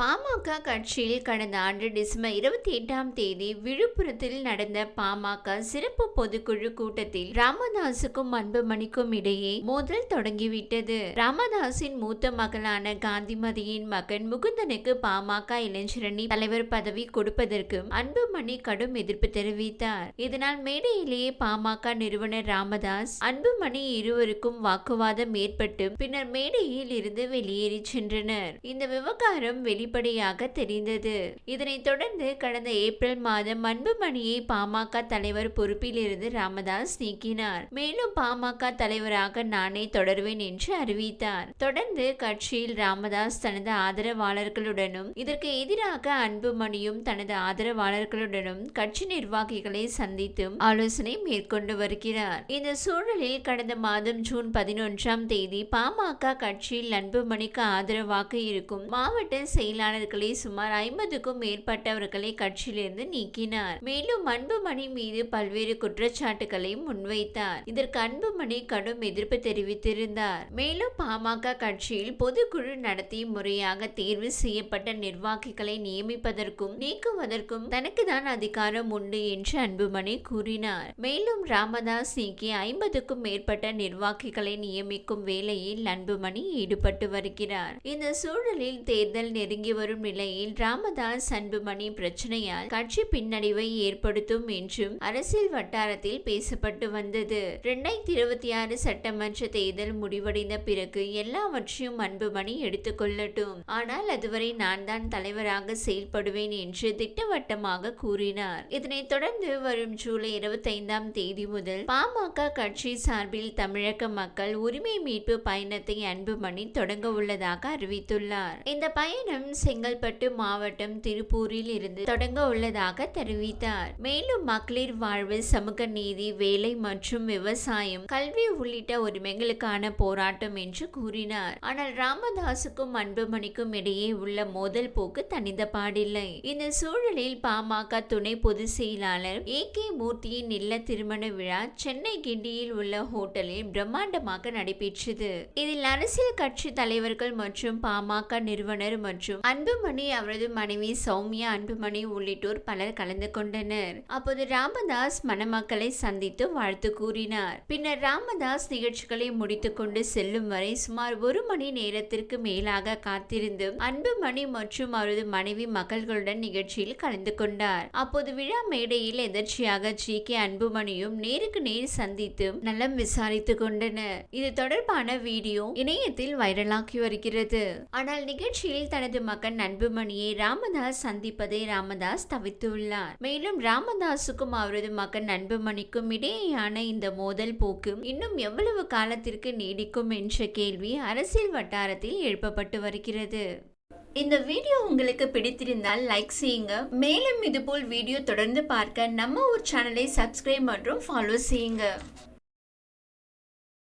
பாமக கட்சியில் கடந்த ஆண்டு டிசம்பர் இருபத்தி எட்டாம் தேதி விழுப்புரத்தில் நடந்த பாமக சிறப்பு பொதுக்குழு கூட்டத்தில் ராமதாசுக்கும் அன்புமணிக்கும் இடையே மோதல் தொடங்கிவிட்டது. ராமதாஸின் மூத்த மகளான காந்திமதியின் மகன் முகுந்தனுக்கு பாமக இளைஞரணி தலைவர் பதவி கொடுப்பதற்கும் அன்புமணி கடும் எதிர்ப்பு தெரிவித்தார். இதனால் மேடையிலேயே பாமக நிறுவனர் ராமதாஸ் அன்புமணி இருவருக்கும் வாக்குவாதம் ஏற்பட்டு பின்னர் மேடையில் இருந்து வெளியேறி சென்றனர். இந்த விவகாரம் வெளி வெளிப்படையாக தெரிந்தது. இதனைத் தொடர்ந்து கடந்த ஏப்ரல் மாதம் அன்புமணியை பாமக தலைவர் பொறுப்பிலிருந்து ராமதாஸ் நீக்கினார். மேலும் பாமக தலைவராக நானே தொடர்வேன் என்று அறிவித்தார். தொடர்ந்து கட்சியில் ராமதாஸ் தனது ஆதரவாளர்களுடனும் இதற்கு எதிராக அன்புமணியும் தனது ஆதரவாளர்களுடனும் கட்சி நிர்வாகிகளை சந்தித்தும் ஆலோசனை மேற்கொண்டு வருகிறார். இந்த சூழலில் கடந்த மாதம் ஜூன் பதினொன்றாம் தேதி பாமக கட்சியில் அன்புமணிக்கு ஆதரவாக இருக்கும் மாவட்ட செயல் செயலாளர்களை சுமார் ஐம்பதுக்கும் மேற்பட்டவர்களை கட்சியிலிருந்து நீக்கினார். மேலும் அன்புமணி மீது பல்வேறு குற்றச்சாட்டுகளை முன்வைத்தார். இதற்கு அன்புமணி கடும் எதிர்ப்பு தெரிவித்திருந்தார். மேலும் பாமக கட்சியில் பொதுக்குழு நடத்தி முறையாக தேர்வு செய்யப்பட்ட நிர்வாகிகளை நியமிப்பதற்கும் நீக்குவதற்கும் தனக்கு தான் அதிகாரம் உண்டு என்று அன்புமணி கூறினார். மேலும் ராமதாஸ் நீக்கி ஐம்பதுக்கும் மேற்பட்ட நிர்வாகிகளை நியமிக்கும் வேலையில் அன்புமணி ஈடுபட்டு வருகிறார். இந்த சூழலில் தேர்தல் நெருங்கி வரும் நிலையில் ராமதாஸ் அன்புமணி பிரச்சனையால் கட்சி பின்னடைவை ஏற்படுத்தும் என்றும் அரசியல் வட்டாரத்தில் பேசப்பட்டு வந்தது. இரண்டாயிரத்தி இருபத்தி ஆறு சட்டமன்ற தேர்தல் முடிவடைந்த பிறகு எல்லாவற்றையும் அன்புமணி எடுத்துக்கொள்ளட்டும் ஆனால் அதுவரை நான் தான் தலைவராக செயல்படுவேன் என்று திட்டவட்டமாக கூறினார். இதனைத் தொடர்ந்து வரும் ஜூலை இருபத்தி ஐந்தாம் தேதி முதல் பாமக கட்சி சார்பில் தமிழக மக்கள் உரிமை மீட்பு பயணத்தை அன்புமணி தொடங்க உள்ளதாக அறிவித்துள்ளார். இந்த பயணம் செங்கல்பட்டு மாவட்டம் திருப்பூரில் இருந்து தொடங்க உள்ளதாக தெரிவித்தார். மேலும் மகளிர் வாழ்வு சமூக நீதி வேலை மற்றும் விவசாயம் கல்வி உள்ளிட்ட உரிமைகளுக்கான போராட்டம் என்று கூறினார். ஆனால் ராமதாசுக்கும் அன்புமணிக்கும் இடையே உள்ள மோதல் போக்கு தனிந்த பாடில்லை இந்த சூழலில் பாமக துணை பொதுச் செயலாளர் ஏ கே மூர்த்தியின் இல்ல திருமண விழா சென்னை கிண்டியில் உள்ள ஹோட்டலில் பிரம்மாண்டமாக நடைபெற்றது. இதில் அரசியல் கட்சி தலைவர்கள் மற்றும் பாமக நிறுவனர் மற்றும் அன்புமணி அவரது மனைவி சௌமியா அன்புமணி உள்ளிட்டோர் பலர் கலந்து கொண்டனர். அப்போது ராமதாஸ் மணமக்களை சந்தித்து வாழ்த்து கூறினார். பின்னர் ராமதாஸ் நிகழ்ச்சிகளை முடித்துக்கொண்டு செல்லும் வரை சுமார் ஒரு மணி நேரத்திற்கு மேலாக காத்திருந்தும் அன்புமணி மற்றும் அவரது மனைவி மகள்களுடன் நிகழ்ச்சியில் கலந்து கொண்டார். அப்போது விழா மேடையில் எதர்ச்சியாக ஜி. கே. அன்புமணியும் நேருக்கு நேர் சந்தித்து நலம் விசாரித்து கொண்டனர். இது தொடர்பான வீடியோ இணையத்தில் வைரலாகி வருகிறது. ஆனால் நிகழ்ச்சியில் தனது மகன் அன்புமணியை ராமதாஸ் சந்திப்பதை ராமதாஸ் தவித்துள்ளார். மேலும் ராமதாசுக்கும் அவரது மகன் அன்புமணிக்கும் இடையேயான இந்த மோதல் போக்கு இன்னும் எவ்வளவு காலத்திற்கு நீடிக்கும் என்ற கேள்வி அரசியல் வட்டாரத்தில் எழுப்பப்பட்டு வருகிறது. இந்த வீடியோ உங்களுக்கு பிடித்திருந்தால் லைக் செய்யுங்க. மேலும் இதுபோல் வீடியோ தொடர்ந்து பார்க்க நம்ம ஒரு சேனலை சப்ஸ்கிரைப் மற்றும் ஃபாலோ செய்யுங்க.